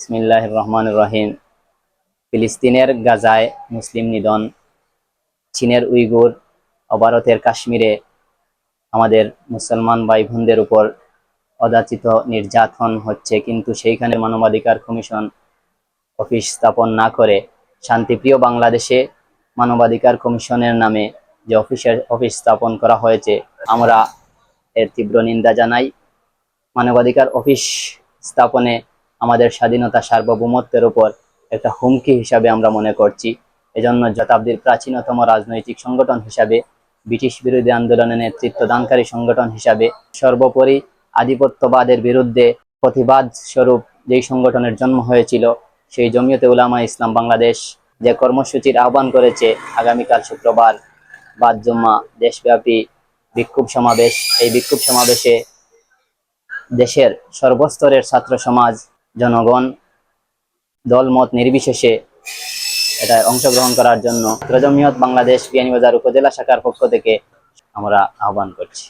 ইসমিল্লাহ রহমান রহিম। ফিলিস্তিনের গাজায় মুসলিম নিধন, চীনের উইগুর ও ভারতের কাশ্মীরে আমাদের মুসলমান ভাই বোনদের উপর অযাচিত নির্যাতন হচ্ছে, কিন্তু সেইখানে মানবাধিকার কমিশন অফিস স্থাপন না করে শান্তিপ্রিয় বাংলাদেশে মানবাধিকার কমিশনের নামে যে অফিসের অফিস স্থাপন করা হয়েছে, আমরা এর তীব্র নিন্দা জানাই। মানবাধিকার অফিস স্থাপনে আমাদের স্বাধীনতা সার্বভৌমত্বের উপর একটা হুমকি হিসাবে আমরা মনে করছি। এজন্য শতাব্দীর প্রাচীনতম রাজনৈতিক সংগঠন হিসাবে, ব্রিটিশ বিরোধী আন্দোলনের নেতৃত্ব দানকারী সংগঠন হিসাবে, সর্বোপরি আধিপত্যবাদের বিরুদ্ধে প্রতিবাদ স্বরূপ যেই সংগঠনের জন্ম হয়েছিল, সেই জমিয়তে উলামা ইসলাম বাংলাদেশ যে কর্মসূচির আহ্বান করেছে, আগামীকাল শুক্রবার বাদ জুম্মা দেশব্যাপী বিক্ষোভ সমাবেশ। এই বিক্ষোভ সমাবেশে দেশের সর্বস্তরের ছাত্র সমাজ জনগণ দলমত নির্বিশেষে এটা অংশগ্রহণ করার জন্য রজমিয়ত বাংলাদেশ বিয়ানীবাজার উপজেলা শাখার পক্ষ থেকে আমরা আহ্বান করছি।